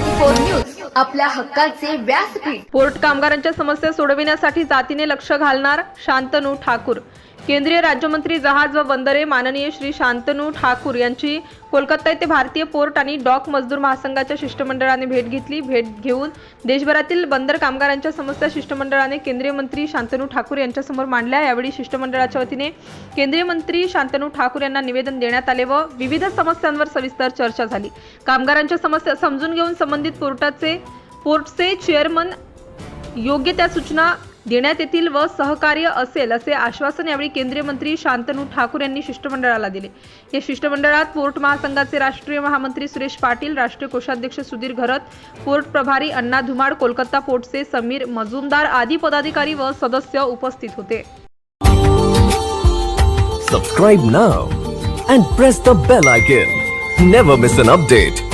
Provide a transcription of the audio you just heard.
Four news आपल्या हक्काचे व्यासपीठ. पोर्ट कामगारांच्या समस्या सोडविण्यासाठी जातीने लक्ष घालणार शांतनू ठाकूर. केंद्रीय राज्यमंत्री जहाज व बंदरे माननीय श्री शांतनू ठाकूर यांची कोलकाता येथे भारतीय पोर्ट आणि डॉक मजदूर महासंघाच्या शिष्टमंडळाने भेट घेतली. भेट घेऊन देशभरातील बंदर कामगारांच्या समस्या शिष्टमंडळाने केंद्रीय मंत्री शांतनू ठाकूर यांच्यासमोर मांडल्या. यावेळी शिष्टमंडळाच्या वतीने केंद्रीय मंत्री शांतनू ठाकूर यांना निवेदन देण्यात आले व विविध समस्यांवर सविस्तर चर्चा झाली. कामगारांच्या समस्या समजून घेऊन संबंधित पोर्टाचे पोर्टचे चेअरमन योग्य त्या सूचना देण्यात येतील व सहकार्य असेल असे आश्वासन यावेळी केंद्रीय मंत्री शांतनू ठाकूर यांनी शिष्टमंडळाला दिले. या शिष्टमंडळात पोर्ट महासंघाचे राष्ट्रीय महामंत्री सुरेश पाटील राष्ट्रीय कोषाध्यक्ष सुधीर घरत पोर्ट प्रभारी अण्णा धुमाड कोलकाता पोर्टचे समीर मजुमदार आदी पदाधिकारी व सदस्य उपस्थित होते. Subscribe now and press the bell icon never miss an update